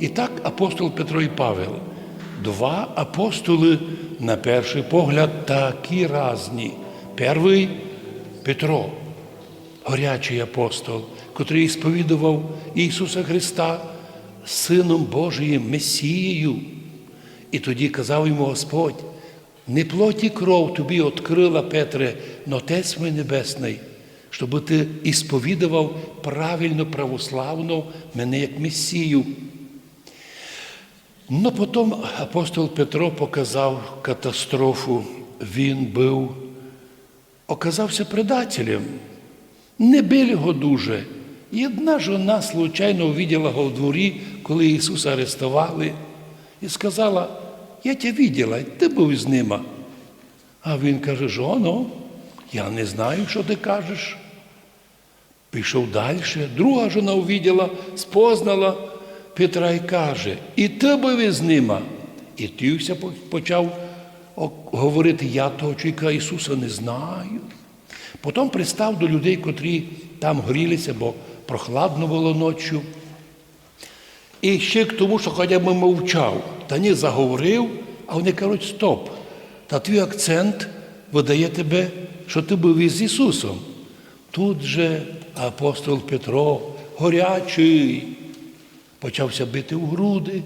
І так апостол Петро і Павел. Два апостоли, на перший погляд, такі разні. Перший Петро, горячий апостол, котрий сповідував Ісуса Христа Сином Божиїм, Месією. І тоді казав йому Господь, не плоті кров тобі відкрила, Петре, но Отець мій Небесний, щоб ти ісповідував правильно, православно мене як Месію. Ну потім апостол Петро показав катастрофу. Він був, оказався предателем. Не били його дуже. І одна жона случайно увидела його в дворі, коли Ісуса арестували, і сказала, я тебе видела, ти був з ними. А він каже, жоно, я не знаю, що ти кажеш. Пішов далі, друга жона увидела, спознала Петра і каже, і ти був з ними. І ти почав говорити, я того чоловіка Ісуса не знаю. Потім пристав до людей, котрі там грілися, бо прохладно було ночі. І ще к тому, що хоча б мовчав, та ні заговорив, а вони кажуть, стоп. Та твій акцент видає тебе, що ти був із Ісусом. Тут же апостол Петро, горячий, почався бити в груди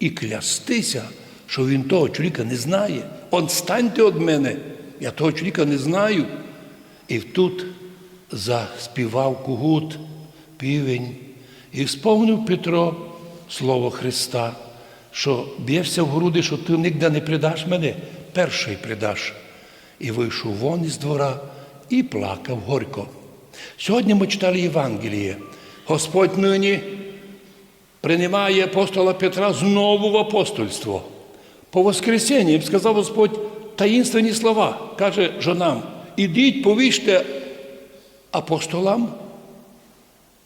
і клястися, що він того чоловіка не знає. Он станьте від мене, я того чоловіка не знаю. І тут заспівав кугут, півень, і сповнив Петро слово Христа, що б'єшся в груди, що ти ніде не придаш мене, перший придаш. І вийшов вон із двора і плакав горько. Сьогодні ми читали Євангеліє. Господь нині приймає апостола Петра знову в апостольство. По Воскресенні сказав Господь таїнственні слова, каже жонам, ідіть, повіжте апостолам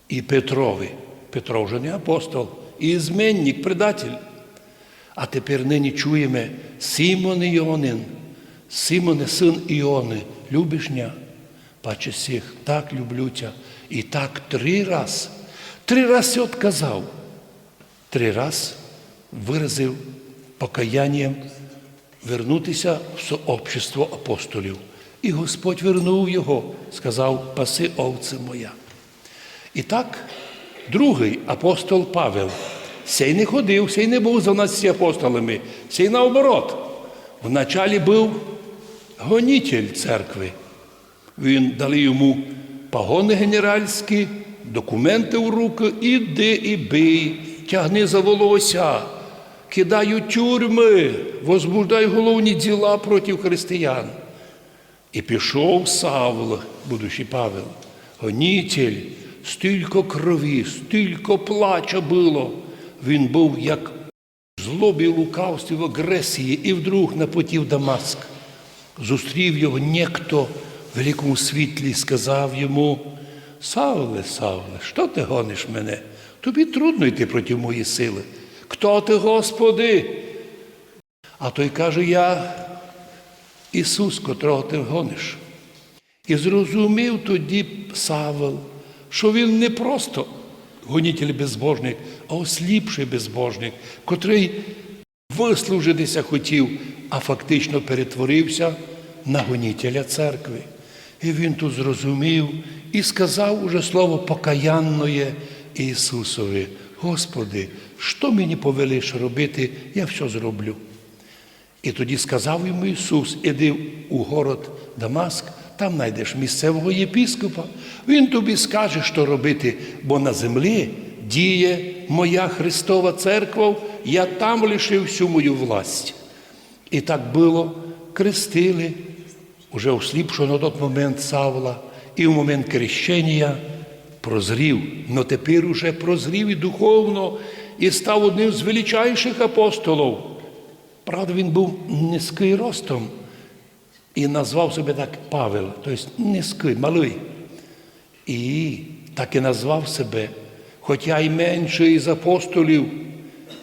і Петрові. Петро вже не апостол, і зменник, предатель. А тепер нині чуємо Симон Іонин, Симоне, син Іони, любиш ня? Паче всіх, так люблю тя. І так три раз, три раз се отказав, три раз виразив покаянням вернутися в сообщество апостолів. І Господь вернув його, сказав, паси овце моя. І так, другий апостол Павел, сей не ходив, сей не був за нас апостолами, сей наоборот. Вначалі був гонитель церкви. Він дали йому погони генеральські, документи в руки, іди і бий, тягни за волосся, кидай у тюрми, возбуждай головні діла проти християн. І пішов Савл, будучи Павел, гонитель, стільки крові, стільки плача було. Він був як в злобі, лукавстві, в агресії, і вдруг напотів Дамаск. Зустрів його некто в великому світлі, сказав йому: Савле, Савле, що ти гониш мене? Тобі трудно йти проти моєї сили. Хто ти, Господи? А той каже, я Ісус, котрого ти гониш. І зрозумів тоді Савел, що він не просто гонитель безбожник, а осліпший безбожник, котрий вислужитися хотів, а фактично перетворився на гонителя церкви. І він тут зрозумів і сказав уже слово покаянноє Ісусові. Господи, що мені повелиш робити, я все зроблю. І тоді сказав йому Ісус, іди у город Дамаск, там знайдеш місцевого єпіскопа. Він тобі скаже, що робити, бо на землі діє моя Христова церква, я там лишив всю мою власть. І так було, крестили уже осліпшого на той момент Савла, і в момент крещення прозрів, но тепер уже прозрів і духовно, і став одним з величайших апостолів. Правда, він був низький ростом і назвав себе так Павел, тобто низький, малий. І так і назвав себе, хоча й менший із апостолів,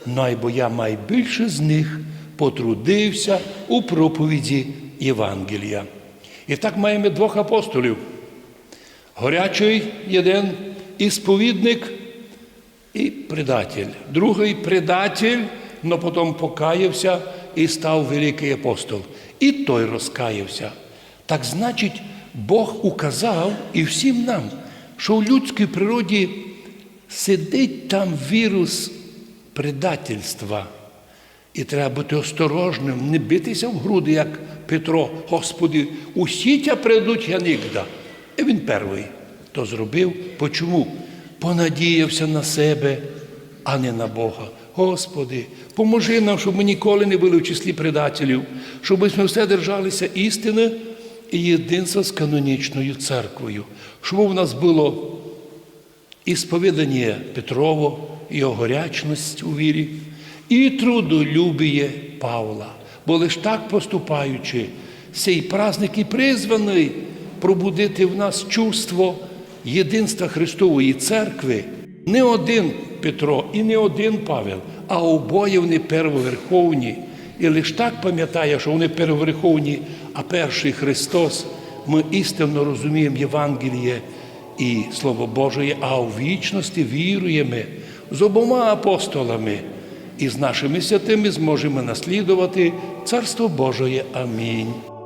найбо я найбільше з них потрудився у проповіді Євангелія. І так маємо двох апостолів. Горячий один і і предатель. Другий предатель, но потім покаявся і став великий апостол. І той розкаявся. Так значить, Бог указав і всім нам, що в людській природі сидить там вірус предательства. І треба бути осторожним, не битися в груди, як Петро. Господи, усі тя прийдуть, я нігда. І він перший то зробив. Почому? Понадіявся на себе, а не на Бога. Господи, поможи нам, щоб ми ніколи не були в числі предателів, щоб ми все держалися істини і єдинства з канонічною церквою, щоб у нас було і сповідання Петрово, і його горячність у вірі, і трудолюбіє Павла. Бо лиш так поступаючи, цей праздник і призваний пробудити в нас чувство єдинства Христової церкви. Не один Петро і не один Павел, а обоє вони первоверховні. І лиш так пам'ятає, що вони первоверховні, а перший Христос, ми істинно розуміємо Євангеліє і Слово Боже, а у вічності віруємо з обома апостолами і з нашими святими зможемо наслідувати Царство Божоє. Амінь.